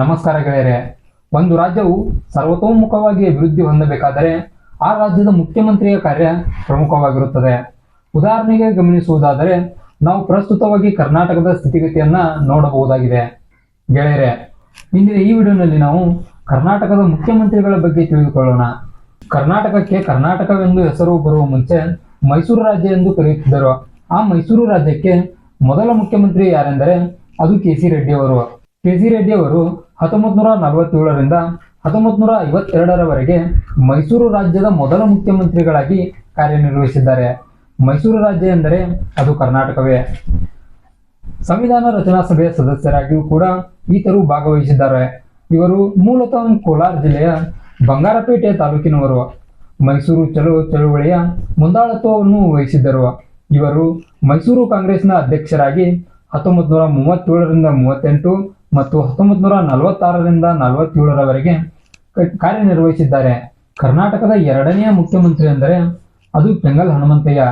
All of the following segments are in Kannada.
ನಮಸ್ಕಾರ ಗೆಳೆಯರೆ. ಒಂದು ರಾಜ್ಯವು ಸರ್ವತೋಮುಖವಾಗಿ ಅಭಿವೃದ್ಧಿ ಹೊಂದಬೇಕಾದರೆ ಆ ರಾಜ್ಯದ ಮುಖ್ಯಮಂತ್ರಿಯ ಕಾರ್ಯ ಪ್ರಮುಖವಾಗಿರುತ್ತದೆ. ಉದಾಹರಣೆಗೆ ಗಮನಿಸುವುದಾದರೆ, ನಾವು ಪ್ರಸ್ತುತವಾಗಿ ಕರ್ನಾಟಕದ ಸ್ಥಿತಿಗತಿಯನ್ನ ನೋಡಬಹುದಾಗಿದೆ. ಗೆಳೆಯರೆ, ಇಂದಿನ ಈ ವಿಡಿಯೋನಲ್ಲಿ ನಾವು ಕರ್ನಾಟಕದ ಮುಖ್ಯಮಂತ್ರಿಗಳ ಬಗ್ಗೆ ತಿಳಿದುಕೊಳ್ಳೋಣ. ಕರ್ನಾಟಕಕ್ಕೆ ಕರ್ನಾಟಕವೆಂದು ಹೆಸರು ಬರುವ ಮುಂಚೆ ಮೈಸೂರು ರಾಜ್ಯ ಎಂದು ಕರೆಯುತ್ತಿದ್ದರು. ಆ ಮೈಸೂರು ರಾಜ್ಯಕ್ಕೆ ಮೊದಲ ಮುಖ್ಯಮಂತ್ರಿ ಯಾರೆಂದರೆ ಅದು ಕೆ ಸಿ ರೆಡ್ಡಿ ಅವರು. ಕೆ ಸಿ ರೆಡ್ಡಿ ಹತ್ತೊಂಬತ್ ನೂರ ನಲವತ್ತೇಳರಿಂದ ಹತ್ತೊಂಬತ್ ನೂರ ಐವತ್ತೆರಡರವರೆಗೆ ಮೈಸೂರು ರಾಜ್ಯದ ಮೊದಲ ಮುಖ್ಯಮಂತ್ರಿಗಳಾಗಿ ಕಾರ್ಯನಿರ್ವಹಿಸಿದ್ದಾರೆ. ಮೈಸೂರು ರಾಜ್ಯ ಎಂದರೆ ಅದು ಕರ್ನಾಟಕವೇ. ಸಂವಿಧಾನ ರಚನಾ ಸಭೆಯ ಸದಸ್ಯರಾಗಿಯೂ ಕೂಡ ಈತರು ಭಾಗವಹಿಸಿದ್ದಾರೆ. ಇವರು ಮೂಲತಃ ಕೋಲಾರ ಜಿಲ್ಲೆಯ ಬಂಗಾರಪೇಟೆ ತಾಲೂಕಿನವರು. ಮೈಸೂರು ಚಲೋ ಚಳುವಳಿಯ ಮುಂದಾಳತ್ವವನ್ನು ವಹಿಸಿದ್ದರು. ಇವರು ಮೈಸೂರು ಕಾಂಗ್ರೆಸ್ನ ಅಧ್ಯಕ್ಷರಾಗಿ ಹತ್ತೊಂಬತ್ತು ನೂರ ಮೂವತ್ತೇಳರಿಂದ ಮೂವತ್ತೆಂಟು ಮತ್ತು ಹತ್ತೊಂಬತ್ ನೂರ ನಲವತ್ತಾರರಿಂದ ನಲವತ್ತೇಳರವರೆಗೆ ಕಾರ್ಯನಿರ್ವಹಿಸಿದ್ದಾರೆ. ಕರ್ನಾಟಕದ ಎರಡನೆಯ ಮುಖ್ಯಮಂತ್ರಿ ಅಂದರೆ ಅದು ಪೆಂಗಲ್ ಹನುಮಂತಯ್ಯ.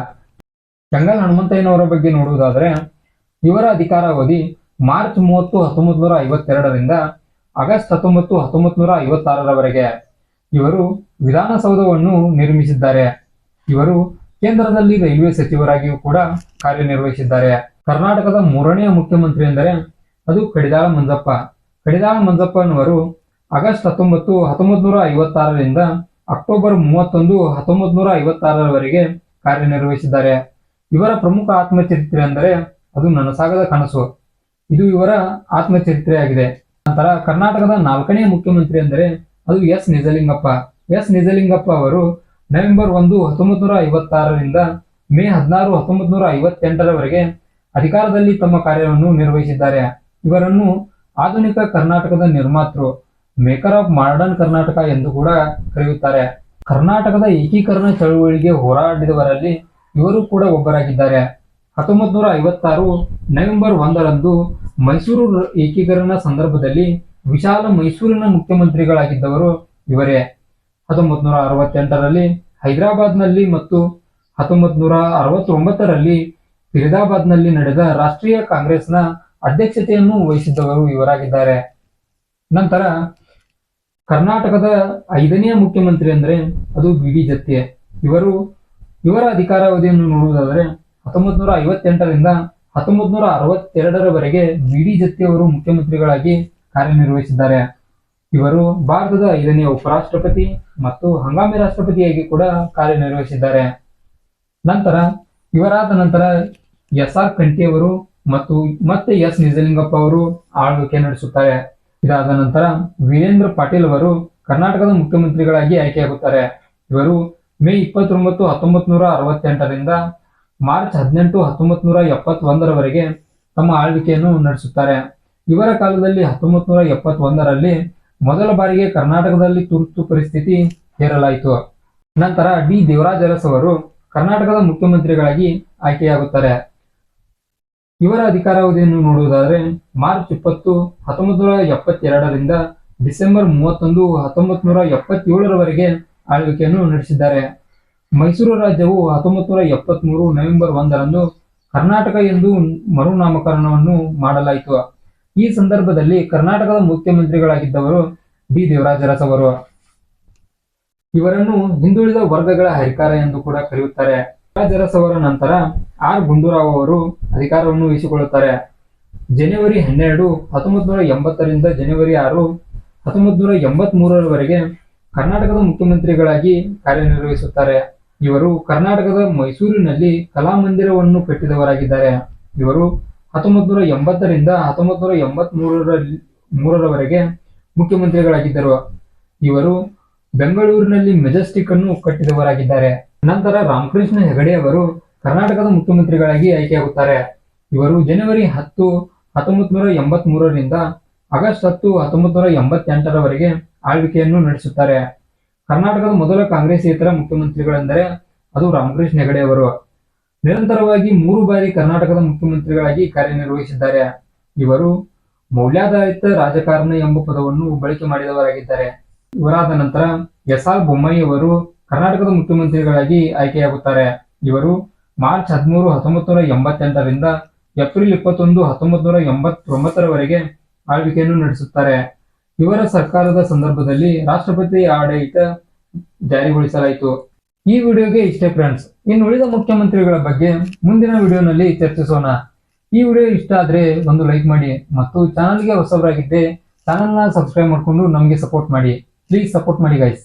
ಪೆಂಗಲ್ ಹನುಮಂತಯ್ಯನವರ ಬಗ್ಗೆ ನೋಡುವುದಾದರೆ, ಇವರ ಅಧಿಕಾರಾವಧಿ ಮಾರ್ಚ್ ಮೂವತ್ತು ಹತ್ತೊಂಬತ್ ನೂರ ಐವತ್ತೆರಡರಿಂದ ಆಗಸ್ಟ್ ಹತ್ತೊಂಬತ್ತು ಹತ್ತೊಂಬತ್ ನೂರ ಐವತ್ತಾರರವರೆಗೆ. ಇವರು ವಿಧಾನಸೌಧವನ್ನು ನಿರ್ಮಿಸಿದ್ದಾರೆ. ಇವರು ಕೇಂದ್ರದಲ್ಲಿ ರೈಲ್ವೆ ಸಚಿವರಾಗಿಯೂ ಕೂಡ ಕಾರ್ಯನಿರ್ವಹಿಸಿದ್ದಾರೆ. ಕರ್ನಾಟಕದ ಮೂರನೆಯ ಮುಖ್ಯಮಂತ್ರಿ ಎಂದರೆ ಅದು ಕಡಿದಾಳ ಮಂಜಪ್ಪ. ಕಡಿದಾಳ ಮಂಜಪ್ಪನವರು ಆಗಸ್ಟ್ ಹತ್ತೊಂಬತ್ತು ಹತ್ತೊಂಬತ್ ನೂರ ಐವತ್ತಾರರಿಂದ ಅಕ್ಟೋಬರ್ ಮೂವತ್ತೊಂದು ಹತ್ತೊಂಬತ್ ನೂರ ಐವತ್ತಾರರವರೆಗೆ ಕಾರ್ಯನಿರ್ವಹಿಸಿದ್ದಾರೆ. ಇವರ ಪ್ರಮುಖ ಆತ್ಮಚರಿತ್ರೆ ಅಂದರೆ ಅದು ನನಸಾಗದ ಕನಸು. ಇದು ಇವರ ಆತ್ಮಚರಿತ್ರೆಯಾಗಿದೆ. ನಂತರ ಕರ್ನಾಟಕದ ನಾಲ್ಕನೇ ಮುಖ್ಯಮಂತ್ರಿ ಅಂದರೆ ಅದು ಎಸ್. ನಿಜಲಿಂಗಪ್ಪ. ಎಸ್. ನಿಜಲಿಂಗಪ್ಪ ಅವರು ನವೆಂಬರ್ ಒಂದು ಹತ್ತೊಂಬತ್ ನೂರ ಐವತ್ತಾರರಿಂದ ಮೇ ಹದಿನಾರು ಹತ್ತೊಂಬತ್ ನೂರ ಐವತ್ತೆಂಟರವರೆಗೆ ಅಧಿಕಾರದಲ್ಲಿ ತಮ್ಮ ಕಾರ್ಯವನ್ನು ನಿರ್ವಹಿಸಿದ್ದಾರೆ. ಇವರನ್ನು ಆಧುನಿಕ ಕರ್ನಾಟಕದ ನಿರ್ಮಾತೃ, ಮೇಕರ್ ಆಫ್ ಮಾಡರ್ನ್ ಕರ್ನಾಟಕ ಎಂದು ಕೂಡ ಕರೆಯುತ್ತಾರೆ. ಕರ್ನಾಟಕದ ಏಕೀಕರಣ ಚಳುವಳಿಗೆ ಹೋರಾಡಿದವರಲ್ಲಿ ಇವರು ಕೂಡ ಒಬ್ಬರಾಗಿದ್ದಾರೆ. ಹತ್ತೊಂಬತ್ ನೂರ ಐವತ್ತಾರು ನವೆಂಬರ್ ಒಂದರಂದು ಮೈಸೂರು ಏಕೀಕರಣ ಸಂದರ್ಭದಲ್ಲಿ ವಿಶಾಲ ಮೈಸೂರಿನ ಮುಖ್ಯಮಂತ್ರಿಗಳಾಗಿದ್ದವರು ಇವರೇ. ಹತ್ತೊಂಬತ್ ನೂರ ಅರವತ್ತೆಂಟರಲ್ಲಿ ಹೈದರಾಬಾದ್ನಲ್ಲಿ ಮತ್ತು ಹತ್ತೊಂಬತ್ ನೂರ ಅರವತ್ತೊಂಬತ್ತರಲ್ಲಿ ಫಿರಿದಾಬಾದ್ನಲ್ಲಿ ನಡೆದ ರಾಷ್ಟ್ರೀಯ ಕಾಂಗ್ರೆಸ್ನ ಅಧ್ಯಕ್ಷತೆಯನ್ನು ವಹಿಸಿದ್ದವರು ಇವರಾಗಿದ್ದಾರೆ. ನಂತರ ಕರ್ನಾಟಕದ ಐದನೆಯ ಮುಖ್ಯಮಂತ್ರಿ ಅಂದರೆ ಅದು ಬಿ ಡಿ ಜತ್ತಿ. ಇವರು ಇವರ ಅಧಿಕಾರಾವಧಿಯನ್ನು ನೋಡುವುದಾದರೆ ಹತ್ತೊಂಬತ್ ನೂರ ಐವತ್ತೆಂಟರಿಂದ ಹತ್ತೊಂಬತ್ ನೂರ ಅರವತ್ತೆರಡರವರೆಗೆ ಬಿ ಡಿ ಜತ್ತಿ ಅವರು ಮುಖ್ಯಮಂತ್ರಿಗಳಾಗಿ ಕಾರ್ಯನಿರ್ವಹಿಸಿದ್ದಾರೆ. ಇವರು ಭಾರತದ ಐದನೆಯ ಉಪರಾಷ್ಟ್ರಪತಿ ಮತ್ತು ಹಂಗಾಮಿ ರಾಷ್ಟ್ರಪತಿಯಾಗಿ ಕೂಡ ಕಾರ್ಯನಿರ್ವಹಿಸಿದ್ದಾರೆ. ನಂತರ ಇವರಾದ ನಂತರ ಎಸ್ ಆರ್ ಕಂಠಿ ಅವರು ಮತ್ತು ಮತ್ತೆ ಎಸ್ ನಿಜಲಿಂಗಪ್ಪ ಅವರು ಆಳ್ವಿಕೆ ನಡೆಸುತ್ತಾರೆ. ಇದಾದ ನಂತರ ವೀರೇಂದ್ರ ಪಾಟೀಲ್ ಅವರು ಕರ್ನಾಟಕದ ಮುಖ್ಯಮಂತ್ರಿಗಳಾಗಿ ಆಯ್ಕೆಯಾಗುತ್ತಾರೆ. ಇವರು ಮೇ ಇಪ್ಪತ್ತೊಂಬತ್ತು ಹತ್ತೊಂಬತ್ ನೂರ ಅರವತ್ತೆಂಟರಿಂದ ಮಾರ್ಚ್ ಹದಿನೆಂಟು ಹತ್ತೊಂಬತ್ ನೂರ ಎಪ್ಪತ್ತೊಂದರವರೆಗೆ ತಮ್ಮ ಆಳ್ವಿಕೆಯನ್ನು ನಡೆಸುತ್ತಾರೆ. ಇವರ ಕಾಲದಲ್ಲಿ ಹತ್ತೊಂಬತ್ ನೂರ ಎಪ್ಪತ್ತೊಂದರಲ್ಲಿ ಮೊದಲ ಬಾರಿಗೆ ಕರ್ನಾಟಕದಲ್ಲಿ ತುರ್ತು ಪರಿಸ್ಥಿತಿ ಹೇರಲಾಯಿತು. ನಂತರ ಡಿ ದೇವರಾಜ ಅರಸ್ ಅವರು ಕರ್ನಾಟಕದ ಮುಖ್ಯಮಂತ್ರಿಗಳಾಗಿ ಆಯ್ಕೆಯಾಗುತ್ತಾರೆ. ಇವರ ಅಧಿಕಾರಾವಧಿಯನ್ನು ನೋಡುವುದಾದರೆ ಮಾರ್ಚ್ ಇಪ್ಪತ್ತು ಹತ್ತೊಂಬತ್ ನೂರ ಎಪ್ಪತ್ತೆರಡರಿಂದ ಡಿಸೆಂಬರ್ ಮೂವತ್ತೊಂದು ಹತ್ತೊಂಬತ್ ನೂರ ಎಪ್ಪತ್ತೇಳರವರೆಗೆ ಆಳ್ವಿಕೆಯನ್ನು ನಡೆಸಿದ್ದಾರೆ. ಮೈಸೂರು ರಾಜ್ಯವು ಹತ್ತೊಂಬತ್ತು ನೂರ ಎಪ್ಪತ್ಮೂರು ನವೆಂಬರ್ ಒಂದರಂದು ಕರ್ನಾಟಕ ಎಂದು ಮರುನಾಮಕರಣವನ್ನು ಮಾಡಲಾಯಿತು. ಈ ಸಂದರ್ಭದಲ್ಲಿ ಕರ್ನಾಟಕದ ಮುಖ್ಯಮಂತ್ರಿಗಳಾಗಿದ್ದವರು ಡಿ. ದೇವರಾಜರಸ್ ಅವರು. ಇವರನ್ನು ಹಿಂದುಳಿದ ವರ್ಗಗಳ ಹರಿಕಾರ ಎಂದು ಕೂಡ ಕರೆಯುತ್ತಾರೆ. ದೇವರಾಜ ಅವರ ನಂತರ ಆರ್ ಗುಂಡೂರಾವ್ ಅವರು ಅಧಿಕಾರವನ್ನು ವಹಿಸಿಕೊಳ್ಳುತ್ತಾರೆ. ಜನವರಿ ಹನ್ನೆರಡು ಹತ್ತೊಂಬತ್ ನೂರ ಎಂಬತ್ತರಿಂದ ಜನವರಿ ಆರು ಹತ್ತೊಂಬತ್ ನೂರ ಕರ್ನಾಟಕದ ಮುಖ್ಯಮಂತ್ರಿಗಳಾಗಿ ಕಾರ್ಯನಿರ್ವಹಿಸುತ್ತಾರೆ. ಇವರು ಕರ್ನಾಟಕದ ಮೈಸೂರಿನಲ್ಲಿ ಕಲಾಮಂದಿರವನ್ನು ಕಟ್ಟಿದವರಾಗಿದ್ದಾರೆ. ಇವರು ಹತ್ತೊಂಬತ್ ನೂರ ಎಂಬತ್ತರಿಂದ ಹತ್ತೊಂಬತ್ ನೂರ ಎಂಬತ್ ಮೂರರ ಮೂರರವರೆಗೆ ಮುಖ್ಯಮಂತ್ರಿಗಳಾಗಿದ್ದರು. ಇವರು ಬೆಂಗಳೂರಿನಲ್ಲಿ ಮೆಜೆಸ್ಟಿಕ್ ಅನ್ನು ಕಟ್ಟಿದವರಾಗಿದ್ದಾರೆ. ನಂತರ ರಾಮಕೃಷ್ಣ ಹೆಗಡೆ ಅವರು ಕರ್ನಾಟಕದ ಮುಖ್ಯಮಂತ್ರಿಗಳಾಗಿ ಆಯ್ಕೆಯಾಗುತ್ತಾರೆ. ಇವರು ಜನವರಿ ಹತ್ತು ಹತ್ತೊಂಬತ್ ನೂರ ಎಂಬತ್ ಮೂರರಿಂದ ಆಗಸ್ಟ್ ಹತ್ತು ಹತ್ತೊಂಬತ್ ನೂರ ಎಂಬತ್ತೆಂಟರವರೆಗೆ ಆಳ್ವಿಕೆಯನ್ನು ನಡೆಸುತ್ತಾರೆ. ಕರ್ನಾಟಕದ ಮೊದಲ ಕಾಂಗ್ರೆಸ್ ಇತರ ಮುಖ್ಯಮಂತ್ರಿಗಳೆಂದರೆ ಅದು ರಾಮಕೃಷ್ಣ ಹೆಗಡೆ ಅವರು. ನಿರಂತರವಾಗಿ ಮೂರು ಬಾರಿ ಕರ್ನಾಟಕದ ಮುಖ್ಯಮಂತ್ರಿಗಳಾಗಿ ಕಾರ್ಯನಿರ್ವಹಿಸಿದ್ದಾರೆ. ಇವರು ಮೌಲ್ಯಾಧಾರಿತ ರಾಜಕಾರಣ ಎಂಬ ಪದವನ್ನು ಬಳಕೆ ಮಾಡಿದವರಾಗಿದ್ದಾರೆ. ಇವರಾದ ನಂತರ ಎಸ್ ಆರ್ ಬೊಮ್ಮಾಯಿ ಅವರು ಕರ್ನಾಟಕದ ಮುಖ್ಯಮಂತ್ರಿಗಳಾಗಿ ಆಯ್ಕೆಯಾಗುತ್ತಾರೆ. ಇವರು ಮಾರ್ಚ್ ಹದಿಮೂರು ಹತ್ತೊಂಬತ್ತು ನೂರ ಎಂಬತ್ತೆಂಟರಿಂದ ಏಪ್ರಿಲ್ ಇಪ್ಪತ್ತೊಂದು ಹತ್ತೊಂಬತ್ತು ನೂರ ಎಂಬತ್ತೊಂಬತ್ತರವರೆಗೆ ಆಳ್ವಿಕೆಯನ್ನು ನಡೆಸುತ್ತಾರೆ. ಇವರ ಸರ್ಕಾರದ ಸಂದರ್ಭದಲ್ಲಿ ರಾಷ್ಟ್ರಪತಿ ಆಡಳಿತ ಜಾರಿಗೊಳಿಸಲಾಯಿತು. ಈ ವಿಡಿಯೋಗೆ ಇಷ್ಟೇ ಫ್ರೆಂಡ್ಸ್ ಇನ್ನು ಉಳಿದ ಮುಖ್ಯಮಂತ್ರಿಗಳ ಬಗ್ಗೆ ಮುಂದಿನ ವಿಡಿಯೋನಲ್ಲಿ ಚರ್ಚಿಸೋಣ. ಈ ವಿಡಿಯೋ ಇಷ್ಟ ಆದ್ರೆ ಒಂದು ಲೈಕ್ ಮಾಡಿ ಮತ್ತು ಚಾನಲ್ಗೆ ಹೊಸಬರಾಗಿದ್ದೆ ಚಾನಲ್ನ ಸಬ್ಸ್ಕ್ರೈಬ್ ಮಾಡಿಕೊಂಡು ನಮಗೆ ಸಪೋರ್ಟ್ ಮಾಡಿ. ಪ್ಲೀಸ್ ಸಪೋರ್ಟ್ ಮಾಡಿ ಗೈಸ್